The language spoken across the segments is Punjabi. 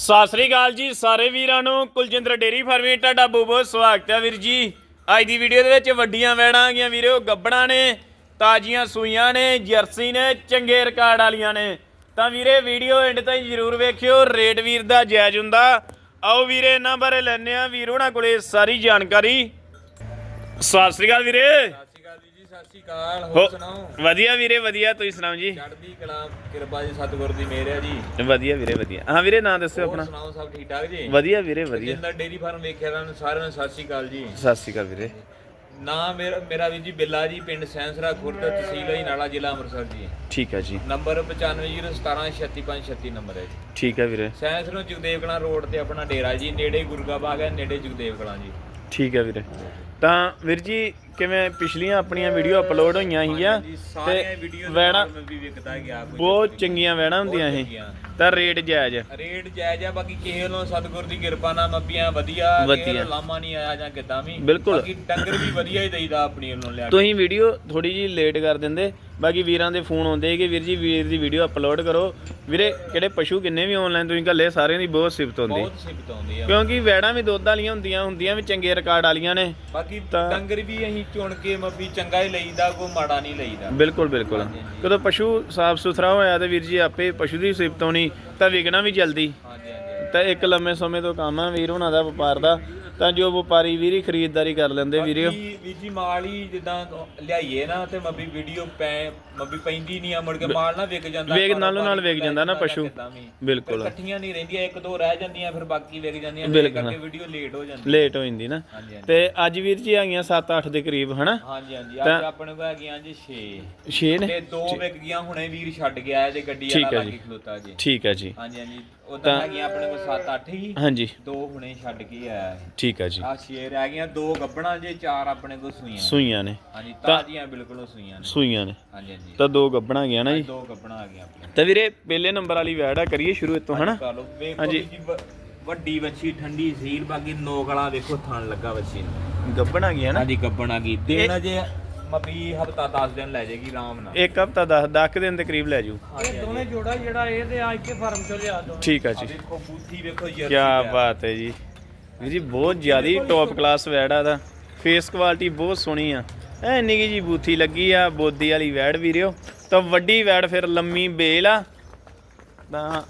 ਸਤਿ ਸ੍ਰੀ ਅਕਾਲ ਜੀ ਸਾਰੇ ਵੀਰਾਂ ਨੂੰ। ਕੁਲਜਿੰਦਰ ਡੇਰੀ ਫਾਰਮੀ, ਤੁਹਾਡਾ ਬਹੁਤ ਬਹੁਤ ਸਵਾਗਤ ਹੈ ਵੀਰ ਜੀ। ਅੱਜ ਦੀ ਵੀਡੀਓ ਦੇ ਵਿੱਚ ਵੱਡੀਆਂ ਵੈੜਾਂ ਆ ਗਈਆਂ ਵੀਰੋ ਗੱਬਣਾ ਨੇ, ਤਾਜ਼ੀਆਂ ਸੂਈਆਂ ਨੇ, ਜਰਸੀ ਨੇ, ਚੰਗੇ ਰਿਕਾਰਡ ਵਾਲੀਆਂ ਨੇ। ਤਾਂ ਵੀਰੇ ਵੀਡੀਓ ਐਂਡ ਤਾਈਂ ਜਰੂਰ ਵੇਖਿਓ ਰੇਟ ਵੀਰ ਦਾ ਜਾਇਜ਼ ਹੁੰਦਾ। ਆਓ ਵੀਰੇ, ਇਹਨਾਂ ਬਾਰੇ ਲੈਣੇ ਆ ਵੀਰ ਉਹਨਾਂ ਕੋਲੇ ਸਾਰੀ ਜਾਣਕਾਰੀ। ਸਤਿ ਸ੍ਰੀ ਅਕਾਲ ਵੀਰੇ। ਸਤਿ ਸ਼੍ਰੀ ਅਕਾਲ ਅਕਾਲ ਹੋ- ਹੋਰ ਸੁਣਾਓ? ਵਧੀਆ ਵੀਰੇ ਵਧੀਆ। ਤੁਸੀਂ ਸੁਣਾਓ ਜੀ? ਚੜ੍ਹਦੀ ਕਲਾ ਕਿਰਪਾ ਜੀ ਸਤਿਗੁਰ ਦੀ ਮਿਹਰ ਹੈ ਜੀ। ਵਧੀਆ ਵੀਰੇ ਵਧੀਆ। ਹਾਂ ਵੀਰੇ ਨਾਂ ਦੱਸਿਓ ਹੋਰ ਆਪਣਾ। ਸੁਣਾਓ ਸਭ ਠੀਕ ਠਾਕ ਜੀ? ਵਧੀਆ ਵੀਰੇ ਵਧੀਆ। ਜਿੰਦਾ ਡੇਰੀ ਫਾਰਮ ਵੇਖਿਆ ਤੁਹਾਨੂੰ ਸਾਰਿਆਂ ਨੂੰ ਸਤਿ ਸ਼੍ਰੀ ਅਕਾਲ ਜੀ। ਸਤਿ ਸ੍ਰੀ ਅਕਾਲ ਵੀਰੇ। ਨਾਮ ਮੇਰਾ ਮੇਰਾ ਵੀ ਜੀ ਬਿੱਲਾ ਜੀ ਪਿੰਡ ਸੈਂਸਰਾ ਖੁਰਦ ਤਹਿਸੀਲ ਹੈ ਨਾਲਾ ਜ਼ਿਲ੍ਹਾ ਅੰਮ੍ਰਿਤਸਰ ਜੀ। ਠੀਕ ਹੈ ਜੀ। ਨੰਬਰ 9501736536 ਨੰਬਰ ਹੈ ਜੀ। ਠੀਕ ਹੈ ਵੀਰੇ। ਸੈਂਸਰੋਂ ਜਗਦੇਵ ਕਲਾਂ ਰੋਡ ਤੇ ਆਪਣਾ ਡੇਰਾ ਜੀ ਨੇੜੇ ਗੁਰਗਾ ਬਾਗ ਹੈ ਨੇੜੇ ਜਗਦੇਵ ਕਲਾਂ ਜੀ। ਠੀਕ ਹੈ ਵੀਰੇ। ਤਾਂ ਵੀਰ ਜੀ ਕਿਵੇਂ ਪਿਛਲੀਆਂ ਆਪਣੀਆਂ ਵੀਡੀਓ ਅਪਲੋਡ ਹੋਈਆਂ ਸੀਗੀਆਂ ਸਾਰੀਆਂ ਵੀਡੀਓ ਵੈਣਾ ਵੀ ਵਿਕਦਾ ਗਿਆ ਬਹੁਤ ਚੰਗੀਆਂ ਵੈਣਾ ਹੁੰਦੀਆਂ ਇਹ। ਤਾਂ ਰੇਟ ਜਾਇਜ਼। ਰੇਟ ਜਾਇਜ਼ ਆ ਬਾਕੀ ਕਿਸੇ ਨੂੰ ਸਤਿਗੁਰ ਦੀ ਕਿਰਪਾ ਨਾਲ ਮੱਬੀਆਂ ਵਧੀਆ ਵਧੀਆ। ਲਾਮਾ ਨਹੀਂ ਆਇਆ ਜਾਂ ਕਿਦਾਂ ਵੀ ਬਿਲਕੁਲ। ਬਾਕੀ ਡੰਗਰ ਵੀ ਵਧੀਆ ਹੀ ਦੇਈਦਾ ਆਪਣੀ ਵੱਲੋਂ ਲਿਆ। ਤੁਸੀਂ ਵੀਡੀਓ ਥੋੜੀ ਜੀ ਲੇਟ ਕਰ ਦਿੰਦੇ ਬਾਕੀ ਵੀਰਾਂ ਦੇ ਫੋਨ ਆਉਂਦੇ ਕਿ ਵੀਰ ਜੀ ਵੀਰ ਦੀ ਵੀਡੀਓ ਅਪਲੋਡ ਕਰੋ ਵੀਰੇ ਕਿਹੜੇ ਪਸ਼ੂ ਕਿੰਨੇ ਵੀ ਆਨਲਾਈਨ ਤੁਸੀਂ ਘੱਲੇ ਸਾਰਿਆਂ ਦੀ ਬਹੁਤ ਸਿਫਤ ਹੁੰਦੀ ਬਹੁਤ ਸਿਫਤ ਆਉਂਦੀ ਆ ਕਿਉਂਕਿ ਵੈੜਾਂ ਵੀ ਦੁੱਧ ਵਾਲੀਆਂ ਹੁੰਦੀਆਂ ਹੁੰਦੀਆਂ ਵੀ ਚੰਗੇ ਰਿਕਾਰਡ ਵਾਲੀਆਂ ਨੇ ਬਾਕੀ ਤਾਂ- ਡੰਗਰ ਵੀ ਅਸੀਂ ਚੁਣ ਕੇ ਮੱਬੀ ਚੰਗਾ ਹੀ ਲਈਦਾ ਕੋਈ ਮਾੜਾ ਨਹੀਂ ਲਈਦਾ। ਬਿਲਕੁਲ ਬਿਲਕੁਲ। ਕਦੋਂ ਪਸ਼ੂ ਸਾਫ਼ ਸੁਥਰਾ ਹੋਇਆ ਤੇ ਵੀਰ ਜੀ ਆਪੇ ਪਸ਼ੂ ਦੀ ਸਿਫਤ ਹੋਣੀ ਤਾਂ ਵਿਕਣਾ ਵੀ ਜਲਦੀ। ਹਾਂਜੀ ਹਾਂਜੀ ਤਾਂ ਇੱਕ ਲੰਮੇ ਸਮੇਂ ਤੋਂ ਕੰਮ ਆ ਵੀਰ ਉਹਨਾਂ ਦਾ ਵਪਾਰ ਦਾ। ਤਾਂ ਜੋ ਵਪਾਰੀ ਵੀਰ ਖਰੀਦਦਾਰੀ ਕਰ ਲੈਂਦੇ ਵੀਰਿਓ। ਬਾਕੀ ਵੀਰ ਜੀ ਮਾਲ ਹੀ ਜਿੱਦਾਂ ਲਿਆਈਏ ਨਾ ਤੇ ਮੱਬੀ ਵੀਡੀਓ ਪੈ ਮੱਬੀ ਪੈਂਦੀ ਨਹੀਂ ਆ ਮੁੜ ਕੇ ਮਾਲ ਨਾ ਵਿਕ ਜਾਂਦਾ ਕਾਰੋਬਾਰੀ ਨਾਲੋਂ ਨਾਲ ਪੈ ਜਾਂਦਾ ਨਾ ਪਸ਼ੂ। ਬਿਲਕੁਲ। ਇਕੱਠੀਆਂ ਨਹੀਂ ਰਹਿੰਦੀਆਂ ਇੱਕ ਦੋ ਰਹਿ ਜਾਂਦੀਆਂ ਫਿਰ ਬਾਕੀ ਵਿਕ ਜਾਂਦੀਆਂ ਫਿਰ ਬਿਲਕੁਲ। ਕਰਕੇ ਵੀਡੀਓ ਲੇਟ ਹੋ ਜਾਂਦੀ। ਲੇਟ ਹੋ ਜਾਂਦੀ ਨਾ। ਹਾਂਜੀ ਹਾਂਜੀ। ਤੇ ਅੱਜ ਵੀਰ ਜੀ ਆ ਗਈਆਂ 7-8 ਦੇ ਕਰੀਬ ਹਨਾ? ਹਾਂਜੀ ਹਾਂਜੀ। ਅੱਜ ਆਪਣੇ ਕੋਲ ਹੈਗੀਆਂ ਜੀ 6 6 ਨੇ? ਤੇ ਦੋ ਵਿਕ ਗਈਆਂ ਹੁਣੇ ਵੀਰ ਛੱਡ ਗਿਆ ਇਹਦੇ ਗੱਡੀ ਠੀਕ ਵਾਲਾ ਹੈ ਲੱਗੀ ਜੀ। ਖਲੋਤਾ ਜੀ। ਠੀਕ ਹੈ ਜੀ। ਹਾਂਜੀ ਹਾਂਜੀ। ਉਦਾਂ ਹੈਗੀਆਂ ਆਪਣੇ ਕੋਲ 7-8 ਹੀ। ਹਾਂਜੀ। ਦੋ ਹੁਣੇ ਛੱਡ ਕੇ ਆਇਆ ਠੀਕ ਹੈ ਜੀ। ਆ 6 ਰਹਿ ਗਈਆਂ ਦੋ ਗੱਬਣਾ ਜੇ ਚਾਰ ਆਪਣੇ ਕੋਲ ਸੂਈਆਂ ਸੂਈਆਂ ਨੇ। ਹਾਂਜੀ ਤਾਜ਼ੀਆਂ ਬਿਲਕੁਲ ਸੂਈਆਂ ਨੇ। ਸੂਈਆਂ ਨੇ। ਹਾਂਜੀ ਹਾਂਜੀ। ਤਾਂ ਦੋ ਗੱਬਣਾ ਗਿਆ ਨਾ ਜੀ। ਦੋ ਗੱਬਣਾ ਆ ਗਈਆਂ ਆਪਣੇ। ਤਾਂ ਵੀਰੇ ਪਹਿਲੇ ਨੰਬਰ ਵਾਲੀ ਵੈੜ ਆ ਕਰੀਏ ਸ਼ੁਰੂ ਇਤੋਂ ਹਨਾ? ਹਾਂਜੀ। ਜੀ ਵੱਡੀ ਵੱਛੀ ਠੰਡੀ ਸੀਲ ਬਾਕੀ ਨੋਕ ਵਾਲਾ ਵੇਖੋ ਥਣ ਲੱਗਾ ਵੱਛੀ ਨੂੰ। ਗੱਬਣਾ ਗਿਆ ਨਾ। ਹਾਂਜੀ ਗੱਬਣ ਆ ਗਈ। ਦਿਨ ਅਜੇ ਮਪੀ ਹਫਤਾ 10 ਦਿਨ ਲੈ ਜਾਏਗੀ ਆਰਾਮ ਨਾਲ। ਇੱਕ ਹਫਤਾ 10 10 ਦਿਨ ਦੇ ਕਰੀਬ ਲੈ ਜੂ ਹਾਂਜੀ ਦੋਨੇ ਜੋੜਾ ਜਿਹੜਾ ਇਹ ਤੇ ਅੱਜ ਕੇ ਫਾਰਮ ਚੋਂ ਲਿਆ ਦੋ ਠੀਕ ਆ ਆ ਜੀ ਵੇਖੋ ਬੂਥੀ ਵੇਖੋ ਜਰਸੀ ਕੀ ਬਾਤ ਹੈ ਜੀ। ਵੀਰ ਜੀ ਬਹੁਤ ਜ਼ਿਆਦੀ ਟੌਪ ਕਲਾਸ ਵੈੜ ਆ ਦਾ ਫੇਸ ਕੁਆਲਿਟੀ ਬਹੁਤ ਸੋਹਣੀ ਆ। ਐ ਨਿੱਕੀ ਜੀ ਬੂਥੀ ਲੱਗੀ ਆ ਬੋਦੀ ਵਾਲੀ ਵੈੜ ਵੀਰਿਓ। ਤਾਂ ਵੱਡੀ ਵੈੜ ਫਿਰ ਲੰਮੀ ਬੇਲ ਆ। ਤਾਂ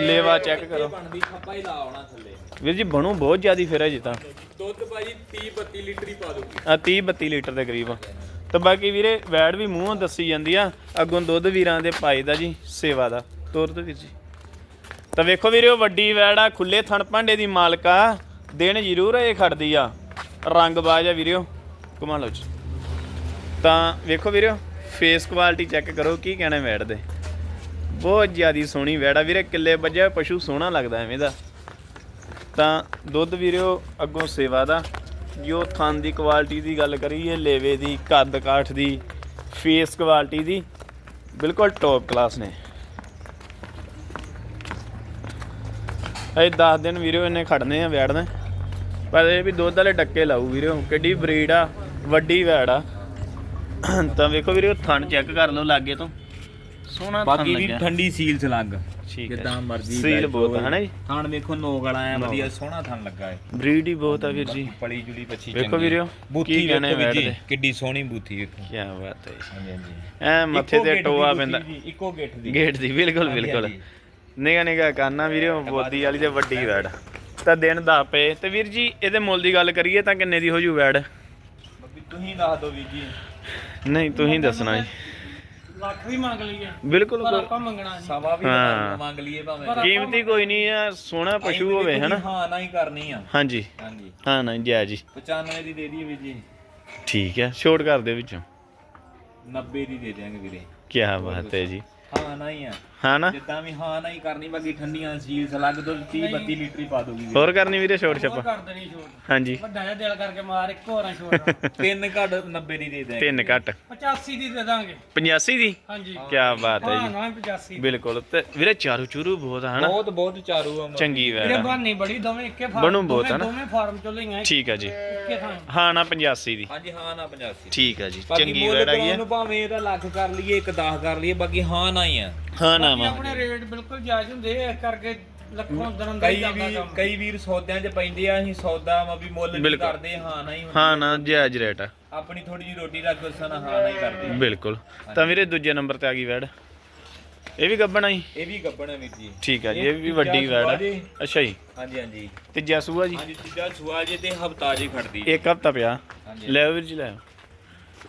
ਲੇਵਾ ਚੈੱਕ ਕਰੋ। ਬਣਦੀ ਖੱਪਾ ਹੀ ਲਾ ਆਉਣਾ ਥੱਲੇ। ਵੀਰ ਜੀ ਬਣੂ ਬਹੁਤ ਜ਼ਿਆਦੀ ਫਿਰ ਹੈ ਜੀ ਤਾਂ। ਦੁੱਧ ਭਾਜੀ 30 32 ਲੀਟਰ ਹੀ ਪਾ ਦੂਗੀ ਆ 30 32 ਲੀਟਰ ਦੇ ਕਰੀਬ। ਤਾਂ ਬਾਕੀ ਵੀਰੇ ਵੈੜ ਵੀ ਮੂੰਹੋਂ ਦੱਸੀ ਜਾਂਦੀ ਆ ਅੱਗੋਂ ਦੁੱਧ ਵੀਰਾਂ ਦੇ ਪਾਈ ਦਾ ਜੀ ਸੇਵਾ ਦਾ। ਤੋਰ ਤੋਂ ਵੀਰ ਜੀ। ਤਾਂ ਵੇਖੋ ਵੀਰੇ ਉਹ ਵੱਡੀ ਵੈੜ ਆ ਖੁੱਲੇ ਥਣ ਭਾਂਡੇ ਦੀ ਮਾਲਕਾ ਦਿਨ ਜ਼ਰੂਰ ਇਹ ਖੜਦੀ ਆ। ਰੰਗ ਬਾਜ ਆ ਵੀਰਿਓ। ਕਮਾ ਲਓ ਜੀ। ਤਾਂ ਵੇਖੋ ਵੀਰਿਓ ਫੇਸ ਕੁਆਲਿਟੀ ਚੈੱਕ ਕਰੋ ਕੀ ਕਹਿਣਾ ਵੈੜ ਦੇ। ਬਹੁਤ ਜ਼ਿਆਦੀ ਸੋਹਣੀ ਵੈੜ। ਆ ਵੀਰੇ, ਕਿੱਲੇ ਵੱਜਿਆ ਪਸ਼ੂ ਸੋਹਣਾ ਲੱਗਦਾ ਐਵੇਂ ਦਾ। ਤਾਂ ਦੁੱਧ ਵੀਰਿਓ ਅੱਗੋਂ ਸੇਵਾ ਦਾ। ਜੋ ਥਣ ਦੀ ਕੁਆਲਿਟੀ ਦੀ ਗੱਲ ਕਰੀਏ, ਲੇਵੇ ਦੀ, ਕੱਦ ਕਾਠ ਦੀ ਫੇਸ ਕੁਆਲਿਟੀ ਦੀ, ਬਿਲਕੁਲ ਟੌਪ ਕਲਾਸ ਨੇ। ਇਹ 10 ਦਿਨ ਵੀਰਿਓ ਇਹਨੇ ਖੜਨੇ ਆ ਵੈੜ ਨੇ ਪਰ ਇਹ ਵੀ ਦੁੱਧ ਵਾਲੇ ਡੱਕੇ ਲਾਊ ਵੀਰਿਓ ਕਿੱਡੀ ਬਰੀਡ ਆ, ਵੱਡੀ ਵੈੜ ਆ। ਤਾਂ ਵੇਖੋ ਵੀਰਿਓ ਥਣ ਚੈੱਕ ਕਰ ਲਓ ਲਾਗੇ ਤੋਂ। ਸੋਹਣਾ ਬਾਕੀ ਵੀ ਠੰਡੀ ਸੀਲ ਚ ਲੱਗ। ਠੀਕ ਹੈ ਜਿੱਦਾਂ ਮਰਜ਼ੀ ਸੀਲ ਬਹੁਤ ਆ, ਹਨਾ ਜੀ? ਥਣ ਵੇਖੋ ਨੋਕ ਵਾਲਾ ਆ ਵਧੀਆ ਸੋਹਣਾ ਥਣ ਲੱਗਾ ਹੈ ਬਰੀਡ ਹੀ ਬਹੁਤ ਆ ਵੀਰ ਜੀ। ਪਲੀ ਜੁਲੀ ਬੱਚੀ ਵੇਖੋ ਚੰਗੀ। ਵੀਰਿਓ, ਬੂਥੀ ਵੇਖੋ ਵੀਰ ਜੀ। ਕਿੱਡੀ ਸੋਹਣੀ ਬੂਥੀ ਵੇਖੋ। ਕੀ ਬਾਤ ਹੈ ਜੀ। ਹਾਂਜੀ ਹਾਂਜੀ। ਐ ਮੱਥੇ ਤੇ ਟੋਆ ਪੈਂਦਾ। ਇੱਕੋ ਗੇਟ ਦੀ। ਗੇਟ ਦੀ ਬਿਲਕੁਲ ਬਿਲਕੁਲ। ਨਿਗਾ ਨਿਗਾ ਕਰਨਾ ਵੀਰੇ ਬੋਦੀ ਵਾਲੀ ਤੇ ਵੱਡੀ ਵੈੜ। ਤਾਂ ਦਿਨ ਦਾ ਪਏ ਤੇ ਵੀਰ ਜੀ ਇਹਦੇ ਮੁੱਲ ਦੀ ਗੱਲ ਕਰੀਏ ਤਾਂ ਕਿੰਨੇ ਦੀ ਹੋ ਜੂ ਵੈੜ? ਤੁਸੀਂ ਦੱਸ ਦਿਓ ਵੀਰ ਜੀ। ਨਹੀਂ ਤੁਸੀਂ ਦੱਸਣਾ ਜੀ। ਲੱਖ ਵੀ ਮੰਗ ਲਈਏ ਬਿਲਕੁਲ ਪਰ ਆਪਾਂ ਮੰਗਣਾ ਜੀ ਸਵਾ ਵੀ ਹਾਂ। ਮੰਗ ਲਈਏ ਭਾਵੇਂ। ਪਰ- ਕੀਮਤੀ ਕੋਈ ਨਹੀਂ ਆ ਸੋਹਣਾ ਪਸ਼ੂ ਹੋਵੇ ਹਨਾ? ਹਾਂ ਨਾ ਹੀ ਕਰਨੀ ਆ। ਹਾਂਜੀ। ਹਾਂਜੀ। ਹਾਂ ਨਾ ਜੈ ਜੀ। 95 ਦੀ ਦੇ ਦਈਏ ਵੀਰ ਜੀ। ਠੀਕ ਹੈ ਛੋਟ ਕਰ ਦਿਓ ਵਿੱਚੋਂ। 90 ਦੀ ਦੇ ਦਿਆਂਗੇ ਵੀਰੇ। ਕੀ ਬਾਤ ਹੈ ਜੀ। ਹਾਂ ਨਾ ਹੀ ਆ। ਹਾਂ ਨਾ ਜਿੱਦਾਂ ਵੀ ਹਾਂ ਨਾ ਹੀ ਕਰਨੀ ਬਾਕੀ ਠੰਡੀਆਂ ਸੀਲ ਸਲੱਗ ਤੋਂ 30 32 ਲੀਟਰ ਹੀ ਪਾ ਦੋਗੀ ਹੋਰ ਕਰਨੀ ਵੀਰੇ ਛੋਟ ਉਹ ਛੱਪਾ? ਕਰ ਦੇਣੀ ਛੋਟ। ਹਾਂਜੀ। ਵੱਡਾ ਜਿਹਾ ਦਿਲ ਕਰਕੇ ਮਾਰ ਇੱਕ ਹੋਰਾਂ ਛੋਟ ਤਿੰਨ ਘੱਟ 90 ਦੀ ਦੇ ਦਿਆਂਗੇ। ਤਿੰਨ ਘੱਟ। 85 ਦੀ ਦੇ ਦਾਂਗੇ। 85 ਦੀ? ਹਾਂਜੀ। ਕੀ ਬਾਤ ਹੈ ਹਾਂ ਜੀ ਨਾ 85 ਦੀ। ਬਿਲਕੁਲ। ਤੇ ਵੀਰੇ ਚਾਰੂ ਚੂਰੂ ਬਹੁਤ ਹਨਾ? ਬਹੁਤ ਬਹੁਤ ਚਾਰੂ ਆ ਚੰਗੀ ਵੈੜ ਵੀਰੇ। ਬਾਨੀ ਬੜੀ ਦੋਵੇਂ ਇੱਕੇ ਫਾਰਮ ਬਣੂ ਬਹੁਤ ਦੋਵੇਂ- ਆ ਨਾ। ਦੋਵੇਂ ਫਾਰਮ ਚੋਂ ਲਈਆਂ ਠੀਕ ਹੈ ਜੀ। ਹਾਂ ਨਾ 85 ਦੀ। ਹਾਂਜੀ ਹਾਂ ਨਾ 85 ਠੀਕ ਹੈ ਜੀ। ਚੰਗੀ ਆਈ ਕਰਾਉਣ ਹੈ। ਭਾਵੇਂ ਇਹਦਾ ਲੱਖ ਕਰ ਲਈਏ ਇੱਕ 10 ਕਰ ਲਈਏ ਬਾਕੀ ਹਾਂ ਨਾ ਹੀ ਆ। ਹਾਂ ਨਾ ਵਾ ਆਪਣੇ ਰੇਟ ਬਿਲਕੁਲ ਜਾਇਜ਼ ਹੁੰਦੇ ਆ ਇਸ ਕਰਕੇ ਲੱਖੋਂ ਦਰਨ ਦਾ ਹੀ ਕਈ ਚੱਲਦਾ ਵੀ ਕੰਮ। ਕਈ ਵੀਰ ਸੌਦਿਆਂ 'ਚ ਪੈਂਦੇ ਆ ਅਸੀਂ ਸੌਦਾ ਮ ਵੀ ਮੁੱਲ ਨਹੀਂ ਬਿਲਕੁਲ। ਕਰਦੇ ਹਾਂ ਨਹੀਂ ਹਾਂ ਨਾ ਜਾਇਜ਼ ਰੇਟ ਆ। ਆਪਣੀ ਥੋੜੀ ਜੀ ਰੋਟੀ ਰੱਖ ਗੁੱਸਾ ਨਾ ਹਾਂ ਨਹੀਂ ਕਰਦੇ। ਬਿਲਕੁਲ। ਤਾਂ ਵੀਰੇ ਦੂਜੇ ਨੰਬਰ ਤੇ ਆ ਗਈ ਵੈੜ। ਇਹ ਵੀ ਗੱਬਣਾ ਜੀ? ਇਹ ਵੀ ਗੱਬਣ ਹੈ ਵੀਰ ਜੀ। ਠੀਕ ਆ ਜੀ ਇਹ ਵੀ ਵੱਡੀ ਵੈੜ ਸੂਆ ਆ। ਅੱਛਾ ਜੀ। ਹਾਂਜੀ ਹਾਂਜੀ। ਤੀਜਾ ਸੂਆ ਜੀ? ਹਾਂਜੀ ਤੀਜਾ ਛੁਆ ਜੇ ਤੇ ਹਫਤਾ ਜੇ ਖੜਦੀ। ਇੱਕ ਹਫਤਾ ਪਿਆ। ਹਾਂਜੀ। ਲੈ ਵੀਰ ਜੀ ਲੈ ਆਓ।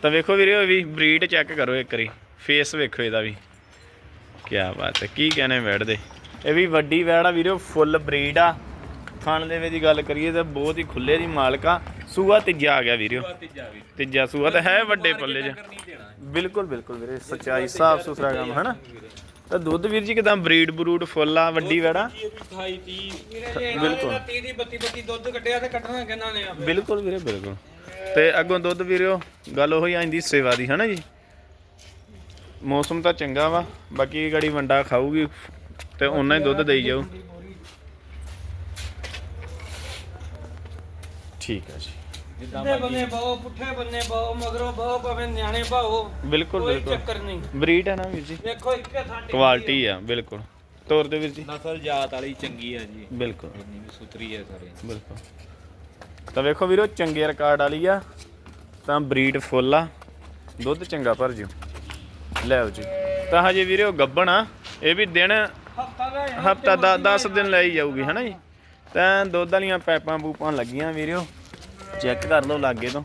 ਤਾਂ ਵੇਖੋ ਵੀਰੇ ਉਹ ਵੀ ਬਰੀਡ ਚੈੱਕ ਕਰੋ ਇੱਕ ਵਾਰੀ। ਫੇਸ ਵੇਖੋ ਇਹਦਾ ਵੀ। ਕੀ ਬਾਤ ਹੈ ਕੀ ਕਹਿੰਦੇ ਵੈੜ ਦੇ ਇਹ ਵੀ ਵੱਡੀ ਵੈੜ ਆ ਵੀਰੇ ਫੁੱਲ ਬਰੀਡ ਆ। ਖਾਣ ਦੇ ਵੇ ਦੀ ਗੱਲ ਕਰੀਏ ਤਾਂ ਬਹੁਤ ਹੀ ਖੁੱਲੇ ਦੀ ਮਾਲਕ ਸੂਆ ਤੀਜਾ ਆ ਗਿਆ ਵੀਰੇ। ਤੀਜਾ ਸੂਆ ਤਾਂ ਹੈ ਵੱਡੇ ਪੱਲੇ 'ਚ। ਬਿਲਕੁਲ ਬਿਲਕੁਲ ਵੀਰੇ ਸੱਚਾਈ ਸਾਫ਼ ਸੁਥਰਾ ਕੰਮ ਹਨਾ? ਤਾਂ ਦੁੱਧ ਵੀਰ ਜੀ ਕਿਦਾਂ ਬਰੀਡ ਬਰੂਡ ਫੁੱਲ ਆ ਵੱਡੀ ਵੈੜਾ ਇਹ ਵੀ 28 30 ਵੀਰੇ ਜੀ ਬਿਲਕੁਲ। 30 ਦੀ 32 32 ਦੁੱਧ ਕੱਢਿਆ ਤੇ ਕੱਢਣਾ ਕਿੰਨਾ ਨੇ ਆ ਬਿਲਕੁਲ ਵੀਰੇ ਬਿਲਕੁਲ। ਤੇ ਅੱਗੋਂ ਦੁੱਧ ਵੀਰਿਓ ਗੱਲ ਉਹ ਹੀ ਆਂਦੀ ਸੇਵਾ ਦੀ ਹਨਾ ਜੀ? ਮੌਸਮ ਤਾਂ ਚੰਗਾ ਵਾ ਬਾਕੀ ਗਾੜੀ ਵੰਡਾ ਖਾਊਗੀ ਤੇ ਉਹਨਾਂ ਹੀ ਦੁੱਧ ਦੇਈ ਜਾਊ। ਠੀਕ ਹੈ ਜੀ। ਜਿੱਦਾਂ ਬੰਨੇ ਬਹੁ ਪੁੱਠੇ ਬੰਨੇ ਬਹੁ ਮਗਰੋਂ ਬਹੁ ਭਾਵੇਂ ਨਿਆਣੇ ਭਾਓ ਬਿਲਕੁਲ ਕੋਈ ਬਿਲਕੁਲ। ਚੱਕਰ ਨਹੀਂ। ਬਰੀਡ ਹੈ ਨਾ ਵੀਰ ਜੀ। ਦੇਖੋ ਇੱਕੇ ਥਾਂ ਕੁਆਲਿਟੀ ਆ ਬਿਲਕੁਲ। ਤੋਰ ਦੇ ਵੀਰ ਜੀ। ਨਸਲ ਜਾਤ ਵਾਲੀ ਚੰਗੀ ਆ ਜੀ। ਬਿਲਕੁਲ। ਇੰਨੀ ਵੀ ਸੁਥਰੀ ਹੈ ਸਾਰੇ। ਬਿਲਕੁਲ। ਤਾਂ ਵੇਖੋ ਵੀਰੋ ਚੰਗੇ ਰਿਕਾਰਡ ਵਾਲੀ ਆ ਤਾਂ ਬਰੀਡ ਫੁੱਲ ਆ। ਦੁੱਧ ਚੰਗਾ ਭਰ ਜਿਓ। ਲੈ ਜੀ। ਤਾਂ ਹਜੇ ਵੀਰੋ ਗੱਬਣ ਆ, ਇਹ ਵੀ ਦਿਨ, ਹਫਤਾ ਦਾ ਹਫਤਾ 10 ਦਿਨ ਲੈ ਹੀ ਜਾਊਗੀ, ਹਨਾ ਜੀ? ਤਾਂ ਦੁੱਧ ਵਾਲੀਆਂ ਪੈਪਾਂ ਪੂਪਾਂ ਲੱਗੀਆਂ ਵੀਰਿਓ ਚੈੱਕ ਕਰ ਲਓ ਲਾਗੇ ਤੋਂ।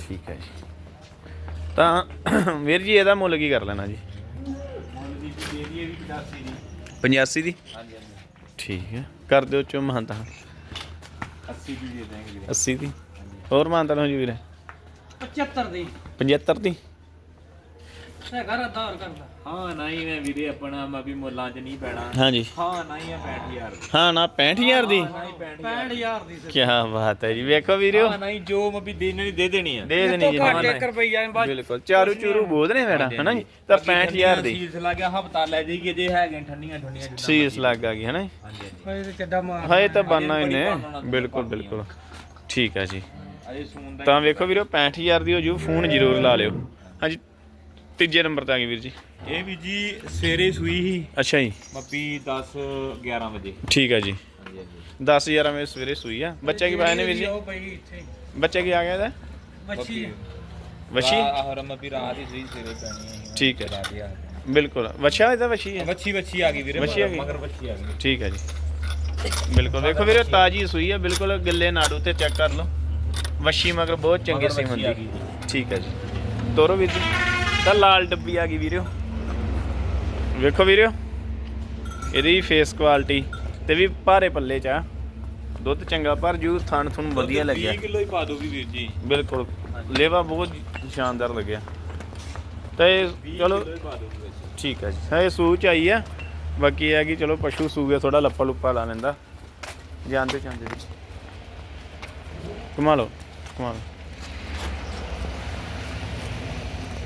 ਠੀਕ ਹੈ ਜੀ। ਤਾਂ ਵੀਰ ਜੀ, ਇਹਦਾ ਮੁੱਲ ਕੀ ਕਰ ਲੈਣਾ ਜੀ? 85 ਦੀ? ਹਾਂਜੀ ਹਾਂਜੀ। ਠੀਕ ਹੈ। ਕਰ ਦਿਓ ਚੋ ਮਹੰਤਾ 80 ਦੀ ਦੇ ਦਾਂਗੇ ਵੀਰੇ। 80 ਦੀ? ਹੋਰ ਮਾਨਤਾ ਲਓ ਜੀ ਵੀਰੇ? 75 ਦੀ। 75 ਦੀ? ਤੇ ਘਰ ਆਧਾਰ ਕਰਦਾ ਹਾਂ ਨਹੀਂ ਮੈਂ ਵੀਰੇ ਆਪਣਾ ਮੈਂ ਵੀ ਮੁੱਲਾਂ 'ਚ ਨਹੀਂ ਪੈਣਾ। ਹਾਂਜੀ। ਹਾਂ ਨਹੀਂ ਆ 65000 ਦੀ। ਹਾਂ ਨਾ 65000 ਦੀ? ਨਹੀਂ 65000 65000 ਦੀ। ਕੀ ਬਾਤ ਹੈ ਜੀ ਵੇਖੋ ਵੀਰਿਓ। ਹਾਂ ਨਹੀਂ ਜੋ ਮੈਂ ਵੀ ਦੇਣੀ ਦੇ ਦੇਣੀ ਆ। ਦੇ ਦੇਣੀ ਜੀ ਘੱਟ 1 ਰੁਪਈਆ ਬਾਅਦ ਬਿਲਕੁਲ ਚਾਰੂ ਚੂਰੂ ਬੋਧ ਨੇ ਮੇਰਾ ਹਨਾ ਜੀ? ਤਾਂ 65000 ਦੀ। ਸੀਲਸ ਲੱਗ ਗਿਆ ਹਫਤਾ ਲੈ ਜਾਈਏ ਜੇ ਹੈਗੇ ਠੰਡੀਆਂ ਠੰਡੀਆਂ ਸੀਸ ਲੱਗ ਆ ਗਈ ਹਨਾ ਜੀ? ਹਾਂਜੀ ਹਾਂਜੀ। ਹੋਏ ਤੇ ਚੱਡਾ ਮਾਰ ਹਾਏ ਤਾਂ ਬਾਨਾ ਇਹਨੇ। ਬਿਲਕੁਲ ਬਿਲਕੁਲ। ਠੀਕ ਹੈ ਜੀ। ਤਾਂ ਵੇਖੋ ਵੀਰੋ 65000 ਦੀ ਹੋ ਜੂ ਫੋਨ ਜ਼ਰੂਰ ਲਾ ਲਿਓ। ਹਾਂਜੀ ਤੀਜੇ ਨੰਬਰ ਤੇ ਆ ਗਈ ਵੀਰ ਜੀ। ਇਹ ਵੀ ਜੀ ਸਵੇਰੇ ਸੂਈ ਸੀ। ਅੱਛਾ ਜੀ। ਮੱਪੀ 10 11 ਵਜੇ। ਠੀਕ ਹੈ ਜੀ। ਹਾਂਜੀ ਹਾਂਜੀ। 10 11 ਵਜੇ ਸਵੇਰੇ ਸੂਈ ਆ। ਬੱਚਾ ਕੀ ਪਾਇਆ ਨੇ ਵੀਰ ਜੀ? ਉਹ ਪਈ ਇੱਥੇ। ਬੱਚਾ ਕੀ ਆ ਗਿਆ ਇਹਦਾ? ਬੱਚੀ ਵਸ਼ੀ ਆਹ ਮੱਪੀ ਰਾਤ ਹੀ ਸੂਈ ਸਵੇਰੇ ਪੈਣੀ ਹੈ ਠੀਕ ਹੈ ਰਾਤ ਹੀ ਆ। ਬਿਲਕੁਲ। ਵਛਾ ਇਹਦਾ ਵਸ਼ੀ ਹੈ ਵੱਛੀ ਵੱਛੀ ਆ ਗਈ ਵੀਰੇ ਵੱਛੀ ਆ। ਮਗਰ ਵੱਛੀ ਆ ਗਈ। ਠੀਕ ਹੈ ਜੀ। ਬਿਲਕੁਲ। ਵੇਖੋ ਵੀਰੇ ਤਾਜੀ ਸੂਈ ਹੈ ਬਿਲਕੁਲ ਗਿੱਲੇ ਨਾੜੂ ਤੇ ਚੈੱਕ ਕਰ ਲਓ। ਵਸ਼ੀ ਮਗਰ ਬਹੁਤ ਚੰਗੀ ਸੀ ਵੱਛੀ ਆ ਹੁੰਦੀ ਠੀਕ ਹੈ ਜੀ। ਤੋਰੋ ਵੀਰ ਜੀ। ਤਾਂ ਲਾਲ ਡੱਬੀ ਆ ਗਈ ਵੀਰਿਓ ਵੇਖੋ ਵੀਰਿਓ ਇਹਦੀ ਫੇਸ ਕੁਆਲਿਟੀ ਤੇ ਵੀ ਭਾਰੇ ਪੱਲੇ ਚ ਆ। ਦੁੱਧ ਚੰਗਾ ਪਰ ਜੂ ਥਣ ਤੁਹਾਨੂੰ ਵਧੀਆ ਲੱਗਿਆ। 20 ਕਿਲੋ ਹੀ ਪਾ ਦੋਗੀ ਵੀਰ ਜੀ। ਬਿਲਕੁਲ ਲੇਵਾ ਬਹੁਤ ਸ਼ਾਨਦਾਰ ਲੱਗਿਆ। ਤੇ 20 ਚਲੋ ਹੀ ਠੀਕ ਹੈ ਜੀ। ਇਹ ਸੂਚ ਆਈ ਆ। ਬਾਕੀ ਇਹ ਹੈ ਕਿ ਚਲੋ ਪਸ਼ੂ ਸੂਗੇ ਥੋੜਾ ਲੱਪਾ ਲੁੱਪਾ ਲਾ ਲੈਂਦਾ। ਜਾਂਦੇ ਜਾਂਦੇ ਵਿੱਚ। ਕਮਾ ਲਓ ਕਮਾ ਲਓ।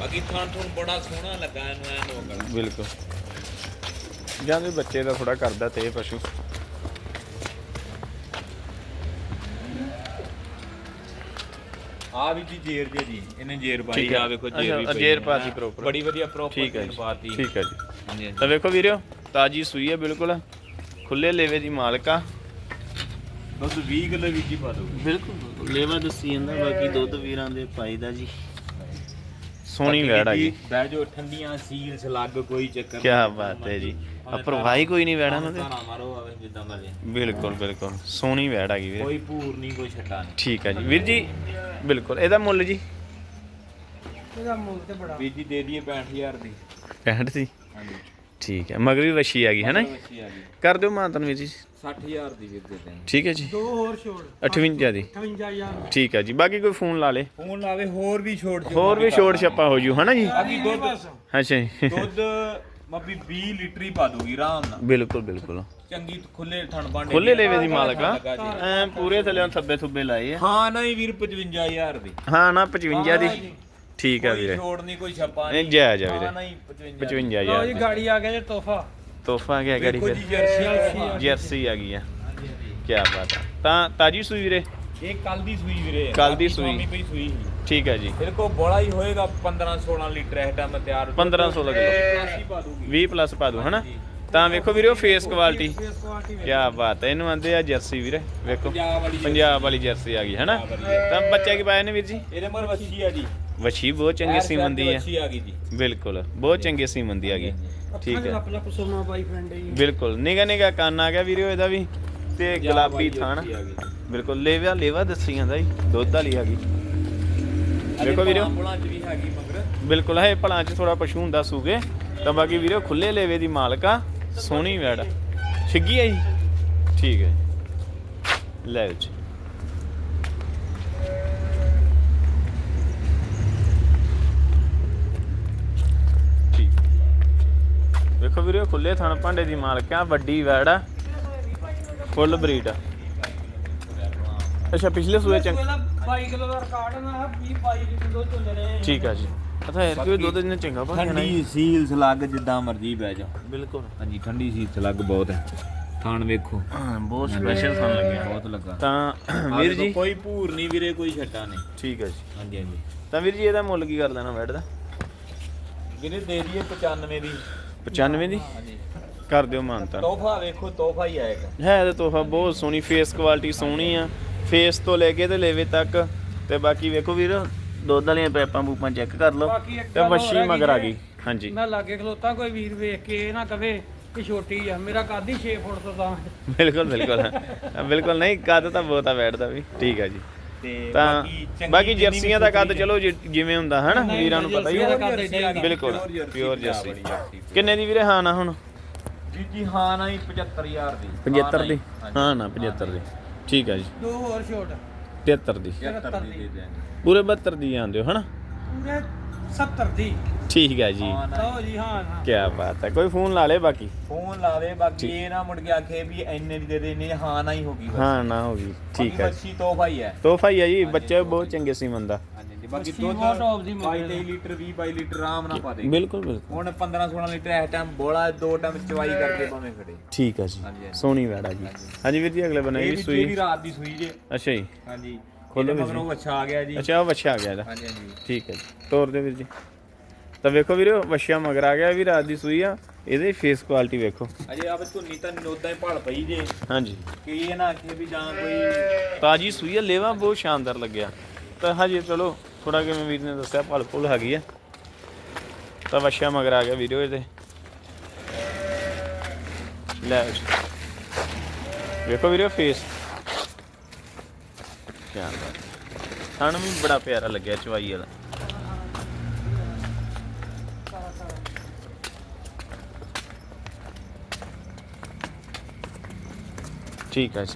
ਬਾਕੀ ਥਾਂ ਥੋਂ ਬੜਾ ਸੋਹਣਾ ਲੱਗਾ ਇਹਨੂੰ ਐ ਨੋਕਲ ਬਿਲਕੁਲ। ਜਾਂਦੇ ਬੱਚੇ ਦਾ ਥੋੜਾ ਕਰਦਾ ਤੇ ਇਹ ਪਸ਼ੂ। ਆ ਵੀ ਜੀ ਜੇਰ ਜੇ ਜੀ ਇਹਨੇ ਜੇਰ ਪਾਈ ਠੀਕ ਹੈ। ਆ। ਵੇਖੋ ਜੇਰ ਵੀ ਅੱਛਾ, ਪਈ ਜੇਰ ਹੈ। ਪਾਤੀ proper। ਬੜੀ ਵਧੀਆ ਪ੍ਰੋਪਰ ਠੀਕ ਹੈ ਜੀ ਪਾਤੀ। ਠੀਕ ਹੈ ਜੀ। ਹਾਂਜੀ ਹਾਂਜੀ। ਤਾਂ ਵੇਖੋ ਵੀਰਿਓ ਤਾਜੀ ਸੂਈ ਹੈ ਬਿਲਕੁਲ। ਖੁੱਲੇ ਲੇਵੇ ਦੀ ਮਾਲਕ ਦੁੱਧ 20 ਕਿਲੋ ਵਿੱਚ ਹੀ ਪਾ ਦੋਗੀ ਬਿਲਕੁਲ ਲੇਵਾ ਦੱਸੀ ਜਾਂਦਾ ਬਾਕੀ ਦੁੱਧ ਵੀਰਾਂ ਦੇ ਪਾਈਦਾ ਜੀ। ਸੋਹਣੀ ਵੈੜ ਆ ਗਈ ਬਹਿ ਜੋ ਠੰਡੀਆਂ ਸੀਲਸ ਲੱਗ ਕੋਈ ਚੱਕਰ ਕੀ ਬਾਤ ਹੈ ਜੀ। ਆ ਪ੍ਰਵਾਹੀ ਕੋਈ ਨਹੀਂ ਵੈੜਾਂ ਨੂੰ ਤੇ ਤਾਣਾ ਮਾਰੋ ਆਵੇ ਜਿੱਦਾਂ ਮਰਜ਼ੀ ਬਿਲਕੁਲ ਬਿਲਕੁਲ। ਸੋਹਣੀ ਵੈੜ ਆ ਗਈ ਵੀਰੇ। ਕੋਈ ਭੂਰ ਨਹੀਂ ਕੋਈ ਛੱਟਾ ਨਹੀਂ। ਠੀਕ ਹੈ ਜੀ। ਵੀਰ ਜੀ ਬਿਲਕੁਲ। ਇਹਦਾ ਮੁੱਲ ਜੀ? ਇਹਦਾ ਮੁੱਲ ਤੇ ਬੜਾ। ਵੀਰ ਜੀ ਦੇ ਦਈਏ 65000 ਦੀ। 65 ਸੀ ਹਾਂਜੀ। ਠੀਕ ਹੈ ਮਗਰ ਵਸ਼ੀ ਆ ਗਈ ਹੈ ਨਾ ਜੀ? ਬੱਚੀ ਆ ਗਈ। ਕਰ ਦਿਓ ਮਾਤਨ ਵੀਰ ਜੀ। 60000 ਦੀ ਵੀਰ ਦੇ ਦੇਂ ਠੀਕ ਹੈ ਜੀ। ਦੋ ਹੋਰ ਛੋੜ। 58 ਦੀ। 58000 ਠੀਕ ਹੈ ਜੀ ਬਾਕੀ ਕੋਈ ਫੋਨ ਲਾ ਲੇ। ਫੋਨ ਲਾਵੇ ਹੋਰ ਵੀ ਛੋੜ ਛੋੜ ਹੋਰ ਵੀ ਛੋੜ ਛੱਪਾ ਹੋ ਜੂ ਹੈ ਨਾ ਜੀ? ਬਾਕੀ ਦੁੱਧ ਅੱਛਾ ਜੀ। ਦੁੱਧ ਮੱਬੀ 20 ਲੀਟਰ ਹੀ ਪਾ ਦੂਗੀ ਆਰਾਮ ਨਾਲ। ਬਿਲਕੁਲ ਬਿਲਕੁਲ। ਚੰਗੀ ਖੁੱਲੇ ਥਣ ਬਾਂਡੇ ਖੁੱਲੇ ਲੇਵੇ ਦੀ ਮਾਲਕ ਆ। ਜੀ। ਐ ਪੂਰੇ ਥੱਲੇ ਥੱਬੇ ਥੁੱਬੇ ਲਾਏ ਆ। ਹਾਂ ਨਹੀਂ ਵੀਰ 55000 ਦੀ। ਹਾਂ ਨਾ 55 ਦੀ। ਠੀਕ ਹੈ ਕੋਈ ਵੀਰੇ। ਛੋੜ ਨਹੀਂ ਕੋਈ ਛੱਪਾ ਨਹੀਂ ਜਾਇਜ਼ ਆ ਹਾਂ ਵੀਰੇ। ਨਹੀਂ 55 55 ਲਓ ਯਾਰ ਜੀ ਗਾੜੀ ਆ ਗਿਆ ਜੇ ਤੋਹਫਾ। ਤੋਹਫਾ ਗਿਆ ਗਾੜੀ ਫਿਰ। ਜਰਸੀ ਆ ਗਈ। ਆ ਕੀ ਬਾਤ ਆ। ਤਾਂ ਤਾਜੀ ਸੂਈ ਵੀਰੇ? ਇਹ ਕੱਲ ਦੀ ਸੂਈ ਵੀਰੇ। ਕੱਲ੍ਹ ਦੀ ਸੂਈ। ਪਈ ਠੀਕ ਹੈ ਜੀ। ਇਹਦੇ ਕੋਲ ਬੋਲਾ ਹੀ ਹੋਏਗਾ 15 16 ਲੀਟਰ ਇਸ ਟਾਈਮ ਤਿਆਰ 15 16 ਕਿਲੋ। ਪਲਾਸੀ ਪਾ ਦੂਗੀ। 20 ਪਲੱਸ ਪਾ ਦੂ ਹਨਾ? ਤਾਂ ਵੇਖੋ ਵੀਰੇ ਕੁਆਲਿਟੀ ਫੇਸ ਕੁਆਲਿਟੀ ਕੀ ਬਾਤ ਹੈ ਇਹਨੂੰ ਆਂਦੇ ਆ ਜਰਸੀ ਵੀਰੇ। ਵੇਖੋ। ਪੰਜਾਬ ਵਾਲੀ ਪੰਜਾਬ ਵਾਲੀ ਜਰਸੀ ਆ ਗਈ ਹਨਾ? ਤਾਂ ਬੱਚਾ ਕੀ ਪਾਇਆ ਨੇ ਵੀਰ ਜੀ? ਇਹਦੇ ਮਰ ਵੱਛੀ ਆ ਜੀ। ਵਛੀ ਬਹੁਤ ਚੰਗੀ ਸੀਮਨ ਦੀ ਹੈ ਵੱਛੀ ਆ ਗਈ ਜੀ। ਬਿਲਕੁਲ ਬਹੁਤ ਚੰਗੀ ਸੀਮਨ ਦੀ ਆ ਗਈ। ਠੀਕ ਹੈ ਲੱਪ ਲੱਪ ਸੋਨਾ ਬਾਈ ਫਰੈਂਡ ਜੀ ਬਿਲਕੁਲ ਨਿਗਾ ਨਿਗਾ ਕੰਨ ਆ ਗਿਆ ਵੀਰੇ ਇਹਦਾ ਵੀ ਤੇ ਗੁਲਾਬੀ ਥਾਣ। ਬਿਲਕੁਲ ਲੇਵਾ ਲੇਵਾ ਦੱਸੀ ਜਾਂਦਾ ਜੀ ਦੁੱਧ ਵਾਲੀ ਆ ਗਈ। ਦੇਖੋ ਵੀਰੇ। ਬੁਲਾਂ ਚ ਵੀ ਹੈਗੀ ਮਗਰ। ਬਿਲਕੁਲ ਹੈ ਭਲਾਂ ਚ ਥੋੜਾ ਪਸ਼ੂ ਹੁੰਦਾ ਸੂਗੇ। ਤਾਂ ਬਾਕੀ ਵੀਰੇ ਖੁੱਲੇ ਲੇਵੇ ਦੀ ਮਾਲਕਾ ਸੋਹਣੀ ਵੈੜ। ਛਿੱਗੀ ਆ ਜੀ? ਠੀਕ ਹੈ ਲੈ ਜੀ। ਵੀਰੇ ਖੁੱਲੇ ਥਣ ਭਾਂਡੇ ਦੀ ਮਾਲਕਾ ਵੱਡੀ ਵੈੜ ਆ ਫੁੱਲ ਬਰੀਡ ਆ। ਅੱਛਾ ਪਿਛਲੇ ਸੂਏ ਚ 22 ਕਿਲੋ ਦਾ ਰਿਕਾਰਡ ਨਾ 20 22 ਕਿਲੋ ਚੱਲ ਰਹੇ ਠੀਕ ਆ ਜੀ। ਅਥਾ ਯਾਰ ਕਿ ਦੁੱਧ ਇਹਨੇ ਚੰਗਾ ਭਾਂਦਾ ਨਾ ਠੰਡੀ ਸੀਲ ਸਲੱਗ ਜਿੱਦਾਂ ਮਰਜ਼ੀ ਬਹਿ ਜਾ ਬਿਲਕੁਲ। ਹਾਂਜੀ ਠੰਡੀ ਸੀਲ ਸਲੱਗ ਬਹੁਤ ਹੈ। ਥਾਣ ਵੇਖੋ। ਬਹੁਤ ਸਪੈਸ਼ਲ ਸਾਨੂੰ ਲੱਗਿਆ। ਬਹੁਤ ਲੱਗਾ। ਤਾਂ ਵੀਰ ਜੀ? ਕੋਈ ਭੂਰ ਨਹੀਂ ਵੀਰੇ ਕੋਈ ਛੱਟਾ ਨਹੀਂ। ਠੀਕ ਹੈ ਜੀ। ਹਾਂਜੀ ਹਾਂਜੀ। ਤਾਂ ਵੀਰ ਜੀ ਇਹਦਾ ਮੁੱਲ ਕੀ ਕਰ ਦੇਣਾ ਬੈਡ ਦਾ? ਵੀਰੇ ਦੇ ਦਈਏ 95 ਦੀ। 95 ਦੀ? ਕਰ ਦਿਓ ਮਾਨਤਾ। ਤੋਹਫਾ ਵੇਖੋ ਤੋਹਫਾ ਹੀ ਆਏਗਾ। ਹੈ ਤੇ ਤੋਹਫਾ ਬਹੁਤ ਸੋਹਣੀ ਫੇਸ ਕੁਆਲਿਟੀ ਸੋਹਣੀ ਆ। ਫੇਸ ਤੋਂ ਲੈ ਕੇ ਤੇ ਲੇਵੇ ਤੱਕ। ਤੇ ਬਾਕੀ ਵੇਖੋ ਵੀਰ ਦੁੱਧ ਵਾਲੀਆਂ ਪੈਪਾਂ ਪੂਪਾਂ ਚੈੱਕ ਕਰ ਲਓ। ਬਾਕੀ ਇੱਕ ਤੇ ਗੱਲ ਹੋਰ ਵੱਛੀ ਹੈਗੀ ਮਗਰ ਆ ਗਈ। ਹਾਂਜੀ। ਮੈਂ ਲਾਗੇ ਖਲੋਤਾ ਕੋਈ ਵੀਰ ਵੇਖ ਕੇ ਇਹ ਨਾ ਕਵੇ ਕਿ ਛੋਟੀ ਆ। ਮੇਰਾ ਕੱਦ ਹੀ 6 ਫੁੱਟ ਤੋਂ ਤਾਂ। ਬਿਲਕੁਲ ਬਿਲਕੁਲ। ਬਿਲਕੁਲ ਨਹੀਂ ਕੱਦ ਤਾਂ ਬਹੁਤਾ ਬੈਠਦਾ ਵੀ। ਠੀਕ ਹੈ ਜੀ। ਤੇ ਤਾਂ ਚੰਗੀ ਬਾਕੀ ਜਿੰਨੀ ਜਰਸੀਆਂ ਦਾ ਕੱਦ ਚਲੋ ਜਿ- ਜਿਵੇਂ ਹੁੰਦਾ ਹਨਾ? ਵੀਰਾਂ ਨੂੰ ਪਤਾ ਹੀ ਜਰਸੀਆਂ ਹੈ ਦਾ ਕੱਦ ਏਦਾਂ ਹੀ ਹੁੰਦਾ। ਬਿਲਕੁਲ Pure ਪਿਓਰ ਪੰਜਾਬ ਜਰਸੀ। ਕਿੰਨੇ ਦੀ ਵੀਰੇ ਹਾਂ ਨਾ ਹੁਣ? ਜੀ ਜੀ ਹਾਂ ਨਾ ਹੀ 75000 ਦੀ। 75 ਦੀ? ਹਾਂ ਨਾ 75 ਦੀ। ਠੀਕ ਹੈ ਜੀ। ਦੋ ਹੋਰ ਛੋਟ 73 ਦੀ। 75 ਦੀ ਦੇ। ਦੇਣਗੇ ਪੂਰੇ 72 ਦੀ ਆਂਦੇ ਹੋ ਹਨਾ? ਪੂਰੇ 70 ਦੀ। ਠੀਕ ਹੈ ਜੀ। ਹਾਂ ਨਾ ਲਓ ਜੀ ਹਾਂ ਹਾਂ। ਕੀ ਬਾਤ ਹੈ ਕੋਈ ਫੋਨ ਲਾ ਲੇ ਬਾਕੀ। ਫੋਨ ਲਾਵੇ ਬਾਕੀ ਇਹ ਨਾ ਮੁੜ ਕੇ ਆਖੇ ਵੀ ਇੰਨੇ ਦੀ ਦੇ ਦੇ ਇੰਨੇ ਦੀ ਹਾਂ ਨਾ ਹੀ ਹੋਗੀ ਬਸ। ਹਾਂ ਨਾ ਹੋਗੀ ਠੀਕ ਹੈ ਬੱਚੀ ਤੋਹਫਾ ਹੀ ਹੈ। ਤੋਹਫਾ ਹੀ ਹੈ ਜੀ ਬੱਚੇ ਬਹੁਤ ਚੰਗੇ ਸੀ ਮੰਦਾ ਹਾਂਜੀ ਜੀ ਬਾਕੀ ਬੱਚੀ ਦੁੱਧ ਬਹੁਤ top ਦੀ 22 ਮੰਗਦੇ ਲੀਟਰ 20 22 ਲੀਟਰ ਆਰਾਮ ਨਾਲ ਪਾ ਦੇ। ਬਿਲਕੁਲ ਬਿਲਕੁਲ। ਹੁਣ 15 16 ਲੀਟਰ ਇਸ ਟਾਈਮ ਬੋਲਾ ਦੋ ਟਾਈਮ ਚਵਾਈ ਕਰਕੇ ਭਾਵੇਂ ਖੜੇ। ਠੀਕ ਹੈ ਜੀ ਹਾਂਜੀ, ਹਾਂਜੀ। ਸੋਹਣੀ ਵੈੜਾ ਜੀ। ਹਾਂਜੀ। ਵੀਰ ਜੀ ਅਗਲੇ ਇਹ ਬਣਾਈ ਵੀ ਸੂਈ। ਵੀ ਰਾਤ ਦੀ ਸੂਈ ਜੇ। ਅੱਛਾ ਜੀ। ਹਾਂਜੀ। ਖੋਲੋ ਖੋਲੋ ਵੀਰ ਜੀ। ਮਗਰੋਂ ਅੱਛਾ ਆ ਗਿਆ ਜੀ। ਅੱਛਾ ਉਹ ਵੱਛਾ ਆ ਗਿਆ ਇਹਦਾ। ਹਾਂਜੀ ਹਾਂਜੀ। ਠੀਕ ਹੈ ਜੀ। ਤੋਰ ਦੇ ਵੀਰ ਜੀ। ਤਾਂ ਵੇਖੋ ਵੀਰੇ ਵੱਛਾ ਮਗਰ ਆ ਗਿਆ ਵੀ ਰਾਤ ਦੀ ਸੂਈ ਆ ਇਹਦੇ ਫੇਸ ਕੁਆਲਿਟੀ ਵੇਖੋ। ਅਜੇ ਆਪ ਧੁੰਨੀ ਤਾਂ ਨੋਦਾ ਹੀ ਭਲ ਪਈ ਜੇ। ਹਾਂਜੀ। ਕਿ ਇਹ ਨਾ ਕਿ ਵੀ ਜਾਂ ਕੋਈ ਤਾਜੀ ਸੂਈ ਆ ਲੇਵਾ ਬਹੁਤ ਸ਼ਾਨਦਾਰ ਲੱਗਿਆ। ਤਾਂ ਹਜੇ ਚਲੋ ਥੋੜਾ ਕਿਵੇਂ ਵੀਰ ਨੇ ਦੱਸਿਆ ਭਲ ਭੁਲ ਹੈਗੀ ਆ। ਤਾਂ ਵੱਛਾ ਮਗਰ ਆ ਗਿਆ ਵੀਡੀਓ ਇਹਦੇ। ਲੈ। ਵੇਖੋ ਵੀਰੇ ਫੇਸ ਕਿਆ ਬਾਤ। ਸਾਨੂੰ ਵੀ ਬੜਾ ਪਿਆਰਾ ਲੱਗਿਆ ਚਵਾਈ ਵਾਲਾ। ਠੀਕ ਹੈ ਜੀ।